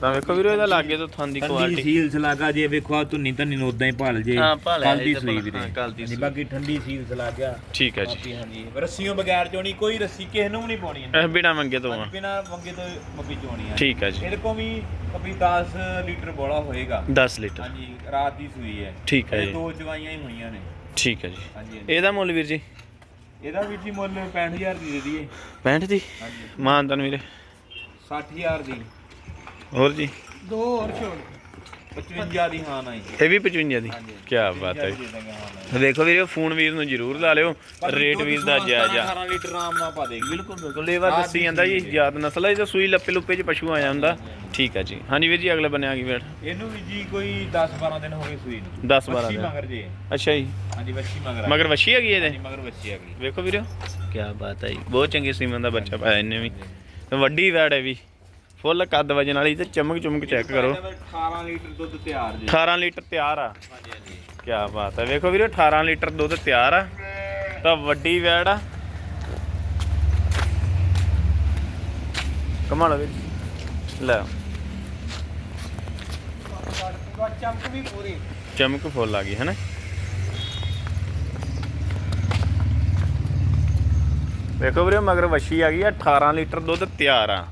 ਤਾਂ ਵੇਖੋ ਵੀਰੇ ਇਹਦਾ ਲਾਗੇ ਤੋਂ ਥਣ ਦੀ ਠੰਡੀ ਕੁਆਲਿਟੀ ਸੀਲ ਸਲਾਗਾ ਜੇ ਵੇਖੋ ਆ ਧੁੰਨੀ ਤਾਂ ਨਹੀਂ ਉਦਾਂ ਹੀ ਭਲ ਜੇ। ਹਾਂ, ਭਲ ਹੈ, ਕੱਲ੍ਹ ਦੀ ਸੂਈ ਵੀਰੇ ਹਾਂ, ਕੱਲ੍ਹ ਦੀ ਹਾਂਜੀ, ਸੂਈ। ਬਾਕੀ ਠੰਡੀ ਸੀਲ ਸਲਾਗਾ ਠੀਕ ਹੈ ਜੀ। ਹਾਂਜੀ ਰੱਸੀਆਂ ਬਗੈਰ ਚੋਣੀ ਕੋਈ ਰੱਸੀ ਕਿਸੇ ਨੂੰ ਵੀ ਨਹੀਂ ਪਾਉਣੀ। ਇਹ ਬਿਨਾ ਮੰਗੇ ਤੋਂ ਆ। ਬਿਨਾਂ ਮੰਗੇ ਤੋਂ ਮੱਬੀ ਚੋਣੀ ਆ। ਠੀਕ ਹੈ ਜੀ। ਇਹਦੇ ਕੋਲ ਵੀ ਕਭੀ 10 ਲੀਟਰ ਬੋਲਾ ਹੋਏਗਾ। 10 ਲੀਟਰ। ਹਾਂਜੀ ਰਾਤ ਦੀ ਸੂਈ ਹੈ। ਠੀਕ ਹੈ ਇਹ ਜੀ। ਦੋ ਚਵਾਈਆਂ ਹੀ ਹੋਈਆਂ ਨੇ। ਠੀਕ ਹੈ ਜੀ। ਹਾਂਜੀ ਹਾਂਜੀ। ਇਹਦਾ ਮੁੱਲ ਵੀਰ ਜੀ? ਇਹਦਾ ਵੀ ਜੀ ਮੁੱਲ 65000 ਦੀ ਦੇ ਦਈਏ। 65 ਦੀ? ਹਾਂਜੀ। ਮਾਨਤਨ ਵੀਰੇ। 60000 ਦੀ ਦੋ। ਹੋਰ ਜੀ? ਹੋਰ ਛੋਟ 55 ਦੀ ਹਾਂ ਨਹੀਂ। ਇਹ ਵੀ 55 ਦੀ? ਹਾਂਜੀ। ਕੀ ਬਾਤ ਹੈ। ਦੇ ਵੇਖੋ ਵੀਰੇ ਫੋਨ ਵੀਰ ਨੂੰ ਜ਼ਰੂਰ ਲਾ ਲਿਓ। ਰੇਟ ਵੀਰ ਦਾ ਜਾਇਜ਼ ਆ। 18 ਲੀਟਰ ਆਰਾਮ ਨਾਲ ਪਾ ਦੇਗੀ। ਬਿਲਕੁਲ ਬਿਲਕੁਲ। ਲੇਵਾ ਦੱਸੀ ਜਾਂਦਾ ਜੀ ਯਾਦ ਨਸਲ ਹੈ ਜੇ ਸੂਈ ਲੱਪੇ ਲੁੱਪੇ ਚ ਪਸ਼ੂ ਆਇਆ ਹੁੰਦਾ ਠੀਕ ਹੈ ਜੀ। ਹਾਂਜੀ ਵੀਰ ਜੀ ਅਗਲੇ ਬੰਨੇ ਆ ਗਈ ਇਹਨੂੰ ਵੀ ਜੀ ਕੋਈ 10 12 ਦਿਨ ਹੋ ਗਏ ਸੂਈ ਨੂੰ। 10 12 ਵੱਛੀ ਦਿਨ। ਮਗਰ ਜੇ। ਅੱਛਾ ਜੀ। ਹਾਂਜੀ ਵੱਛੀ ਮਗਰ ਆ। ਮਗਰ ਵਸ਼ੀ ਹੈਗੀ ਇਹਦੇ? ਹਾਂਜੀ ਮਗਰ ਵੱਛੀ ਆ ਗਈ ਵੇਖੋ ਵੀਰੇ। ਕੀ ਬਾਤ ਹੈ ਜੀ। ਬਹੁਤ ਚੰਗੀ ਸੀਮਨ ਦਾ ਬੱਚਾ ਪਾਇਆ ਇਹਨੇ ਵੀ। ਵੱਡੀ ਵੈੜ ਹੈ ਵੀ। ਫੁੱਲ ਕੱਦ ਵਜਨ ਵਾਲੀ ਤੇ ਚਮਕ ਚਮਕ ਚੈੱਕ ਕਰੋ। 18 ਲੀਟਰ ਦੁੱਧ ਤਿਆਰ ਜੇ। 18 ਲੀਟਰ ਤਿਆਰ ਆ। ਹਾਂਜੀ ਹਾਂਜੀ। ਕੀ ਬਾਤ ਹੈ। ਵੇਖੋ ਵੀਰੇ 18 ਲੀਟਰ ਦੁੱਧ ਤਿਆਰ ਆ। ਤਾਂ ਵੱਡੀ ਵੈੜ ਆ। ਕਮਾਲ ਵੀਰ। ਲੈ। ਚਮਕ ਵੀ ਪੂਰੀ। ਚਮਕ ਫੁੱਲ ਆ ਗਈ ਹੈ ਨਾ? ਵੇਖੋ ਵੀਰੇ ਮਗਰ ਵਸ਼ੀ ਆ ਗਈ ਆ 18 ਲੀਟਰ ਦੁੱਧ ਤਿਆਰ ਆ।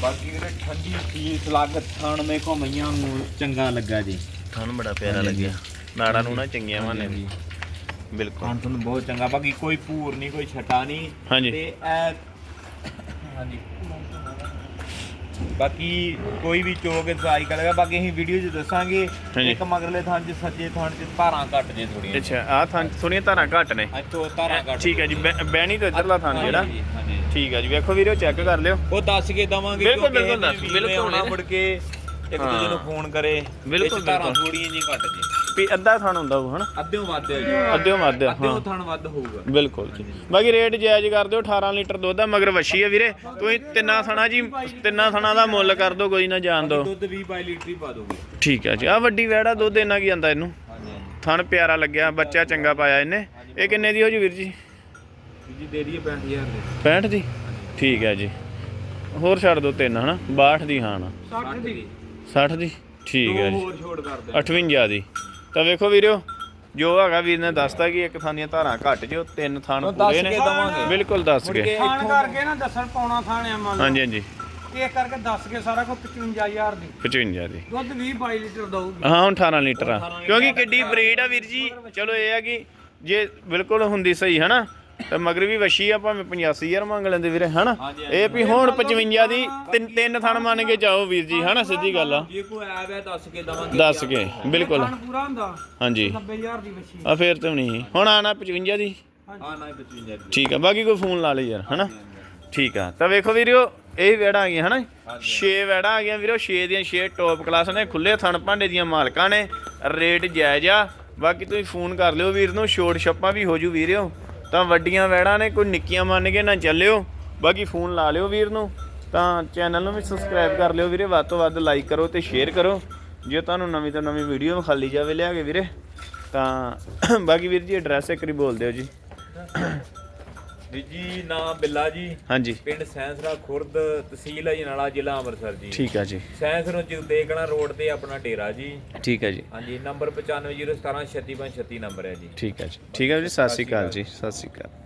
ਬਾਕੀ ਵੀਰੇ ਠੰਡੀ ਫੀਸ ਲੱਗ ਥਣ ਮੇ ਘੁੰਮਈਆਂ ਨੂੰ ਚੰਗਾ ਲੱਗਾ ਜੀ। ਤੁਹਾਨੂੰ ਬੜਾ ਪਿਆਰਾ ਲੱਗਿਆ। ਨਾੜਾਂ ਨੂੰ ਨਾ। ਚੰਗੀਆਂ ਮਾਨੇ ਦੀ ਬਿਲਕੁਲ। ਖਾਣ ਤੁਹਾਨੂੰ ਬਹੁਤ ਚੰਗਾ ਬਾਕੀ ਕੋਈ ਭੂਰ ਨਹੀਂ ਕੋਈ ਛਟਾ ਨਹੀਂ। ਤੇ ਹਾਂਜੀ। ਬਾਕੀ ਕੋਈ ਵੀ ਚੋਗ ਸਾਈ ਕਰੇਗਾ ਬਾਕੀ ਅਸੀਂ ਵੀਡੀਓ 'ਚ ਦੱਸਾਂਗੇ ਹਾਂਜੀ। ਇੱਕ ਮਗਰਲੇ ਥਾਂ 'ਚ ਸੱਜੇ ਥਾਂ 'ਚ ਧਾਰਾਂ ਘੱਟ ਜੇ ਥੋੜੀਆਂ ਅੱਛਾ ਆ ਥਾਂ ਥੋੜੀਆਂ ਧਾਰਾਂ ਘੱਟ ਨੇ ਤੋਂ ਧਾਰਾਂ ਘੱਟ ਠੀਕ ਹੈ ਜੀ ਬੈ- ਬੈਣੀ ਤੋਂ ਇੱਧਰਲਾ ਥਾਂ ਜਿਹੜਾ ਹਾਂਜੀ, ਹਾਂਜੀ ਠੀਕ ਹੈ ਜੀ ਵੇਖੋ ਵੀਰੋ ਚੈੱਕ ਕਰ ਲਿਓ ਉਹ ਦੱਸ ਕੇ ਦਵਾਂਗੇ ਬਿਲਕੁਲ, ਬਿਲਕੁਲ ਦੱਸ, ਬਿਲਕੁਲ ਨੇ ਵੀਰੇ। ਮੁੜ ਕੇ ਇੱਕ ਹਾਂ। ਦੂਜੇ ਨੂੰ ਫੋਨ ਕਰੇ ਬਿਲਕੁਲ, ਧਾਰਾਂ ਬਿਲਕੁਲ। ਥੋੜੀਆਂ ਜੀ ਘੱਟ ਜੀ ਵੀ ਅੱਧਾ ਥਾਂ ਹੁੰਦਾ ਉਹ ਹਨਾ? ਅੱਧਿਓਂ ਵੱਧ ਹੈ ਜੀ। ਅੱਧਿਓਂ ਵੱਧ ਆ, ਅੱਧਿਓਂ ਹਾਂ। ਥਣ ਵੱਧ ਹੋਊਗਾ। ਬਿਲਕੁਲ ਜੀ। ਬਾਕੀ ਰੇਟ ਜਾਇਜ਼ ਕਰ ਦਿਓ 18 ਲੀਟਰ ਦੁੱਧ ਆ ਮਗਰ ਵਸ਼ੀ ਆ ਵੀਰੇ। ਤੁਸੀਂ ਤਿੰਨਾਂ ਥਣਾ ਜੀ ਤਿੰਨਾਂ ਥਣਾ ਦਾ ਮੁੱਲ ਕਰ ਦਿਓ ਕੋਈ ਨਾ ਜਾਣ ਦਿਓ। ਦੁੱਧ 20 22 ਲੀਟਰ ਹੀ ਪਾ ਦੋਗੇ। ਠੀਕ ਹੈ ਜੀ। ਆ ਵੱਡੀ ਵੈੜਾ ਦੁੱਧ ਇੰਨਾ ਕੀ ਆਂਦਾ ਇਹਨੂੰ? ਹਾਂਜੀ ਹਾਂਜੀ। ਥਣ ਪਿਆਰਾ ਲੱਗਿਆ ਬੱਚਾ ਚੰਗਾ ਪਾਇਆ ਇਹਨੇ। ਇਹ ਕਿੰਨੇ ਦੀ ਹੋ ਜੂ ਵੀਰ ਜੀ? ਜੀ ਦੇ ਦਈਏ 65000 ਦੇ। 65 ਦੀ? ਠੀਕ ਹੈ ਜੀ। ਹੋਰ ਛੱਡ ਦਿਓ ਤਿੰਨ ਹਨਾ? 62 ਦੀ ਹਾਂ ਨਾ। 60 ਦੀ। 60 ਦੀ? ਠੀਕ ਦੋ ਹੈ ਜੀ। ਹੋਰ ਛੋੜ ਕਰ ਦੇ 58 ਦੀ। ਤਾਂ ਵੇਖੋ ਵੀਰਿਓ ਜੋ ਹੈਗਾ ਵੀਰ ਨੇ ਦੱਸਤਾ ਕਿ ਇੱਕ ਥਾਂ ਦੀਆਂ ਧਾਰਾਂ ਘੱਟ ਜੋ ਤਿੰਨ ਥਾਂ ਦੱਸ ਪੂਰੇ ਨੇ। ਕੇ ਦਵਾਂਗੇ। ਬਿਲਕੁਲ ਦੱਸ ਮੁੜ ਕੇ ਕੇ। ਖਾਣ ਕਰਕੇ ਨਾ ਦੱਸਣ ਪਾਉਣਾ ਥਾਣਿਆ ਮੰਨ ਹਾਂਜੀ ਹਾਂਜੀ। ਲਓ ਇਹ ਕਰਕੇ ਦੱਸ ਕੇ ਸਾਰਾ ਕੁਝ 55000 ਦੀ। 55 ਦੀ। ਦੁੱਧ 20 22 ਲੀਟਰ ਦਊਗੀ। ਹਾਂ ਹੁਣ 18 ਲੀਟਰ ਆ। ਕਿਉਂਕਿ ਕਿੱਡੀ ਬਰੀਡ ਆ ਵੀਰ ਜੀ। ਚਲੋ ਇਹ ਆ ਕਿ ਜੇ ਬਿਲਕੁਲ ਹੁੰਦੀ ਸਹੀ ਹਨਾ? ਤੇ ਮਗਰ ਵੀ ਵਸ਼ੀ ਆ ਭਾਵੇਂ 85000 ਮੰਗ ਲੈਂਦੇ ਵੀਰੇ ਹਨਾ? ਇਹ ਵੀ ਹੁਣ 55 ਦੀ ਤਿੰਨ ਤਿੰਨ ਥਣ ਮੰਨ ਕੇ ਜਾਓ ਵੀਰ ਜੀ ਹਨਾ ਸਿੱਧੀ ਗੱਲ ਆ। ਜੇ ਕੋਈ ਐਬ ਹੈ ਦੱਸ ਕੇ ਦਵਾਂਗੇ ਦੱਸ ਕੇ ਬਿਲਕੁਲ। ਖਾਣ ਪੂਰਾ ਹੁੰਦਾ ਹਾਂਜੀ। 90000 ਦੀ ਬੱਚੀ ਆ ਫੇਰ ਤੇ ਨਹੀਂ ਹੁਣ ਆਣਾ 55 ਦੀ। ਹਾਂ ਨਾ 55 ਦੀ। ਠੀਕ ਆ ਬਾਕੀ ਕੋਈ ਫੋਨ ਲਾ ਲਈ ਯਾਰ ਹਨਾ? ਠੀਕ ਆ ਤਾਂ ਵੇਖੋ ਵੀਰਿਓ ਇਹ ਵੈੜਾ ਆ ਗਈਆਂ ਹਨਾ? 6 ਵੈੜਾ ਆ ਗਈਆਂ ਵੀਰੋ 6 ਦੀਆਂ 6 ਟੌਪ ਕਲਾਸ ਨੇ ਖੁੱਲੇ ਥਣ ਭਾਂਡੇ ਦੀਆਂ ਮਾਲਕਾਂ ਨੇ ਰੇਟ ਜਾਇਜ਼ ਆ। ਬਾਕੀ ਤੁਸੀਂ ਫੋਨ ਕਰ ਲਿਓ ਵੀਰ ਨੂੰ ਛੋਟ ਛੱਪਾਂ ਵੀ ਹੋ ਜੂ ਵੀਰਿਓ। ਤਾਂ ਵੱਡੀਆਂ ਵੈੜਾਂ ਨੇ, ਕੋਈ ਨਿੱਕੀਆਂ ਮੰਨ ਕੇ ਨਾ ਚੱਲਿਓ। ਬਾਕੀ ਫੋਨ ਲਾ ਲਿਓ ਵੀਰ ਨੂੰ। ਤਾਂ ਚੈਨਲ ਨੂੰ ਵੀ ਸਬਸਕ੍ਰਾਈਬ ਕਰ ਲਿਓ ਵੀਰੇ। ਵੱਧ ਤੋਂ ਵੱਧ ਲਾਈਕ ਕਰੋ ਤੇ ਸ਼ੇਅਰ ਕਰੋ। ਜੇ ਤੁਹਾਨੂੰ ਨਵੀਂ ਤੋਂ ਨਵੀਂ ਵੀਡੀਓ ਵਿਖਾਲੀ ਜਾਵੇ, ਲਿਆ ਕੇ ਵੀਰੇ। ਤਾਂ, ਬਾਕੀ ਵੀਰ ਜੀ ਐਡਰੈਸ ਇੱਕ ਵਾਰੀ ਬੋਲ ਦਿਓ ਜੀ। ਜੀ ਨਾਮ ਬਿੱਲਾ ਜੀ। ਹਾਂਜੀ। ਪਿੰਡ ਸੈਂਸਰਾ ਖੁਰਦ ਤਹਿਸੀਲ ਅਜਨਾਲਾ ਜ਼ਿਲ੍ਹਾ ਅੰਮ੍ਰਿਤਸਰ ਜੀ। ਠੀਕ ਆ ਜੀ। ਸੈਂਸਰੋਂ ਜਗਦੇਕਣਾ ਰੋਡ ਤੇ ਆਪਣਾ ਡੇਰਾ ਜੀ। ਠੀਕ ਹੈ ਜੀ। ਹਾਂਜੀ ਨੰਬਰ 9501736536 ਨੰਬਰ ਹੈ ਜੀ। ਠੀਕ ਹੈ ਜੀ। ਠੀਕ ਹੈ ਜੀ ਸਤਿ ਸ਼੍ਰੀ ਅਕਾਲ ਜੀ ਸਤਿ ਸ਼੍ਰੀ ਅਕਾਲ।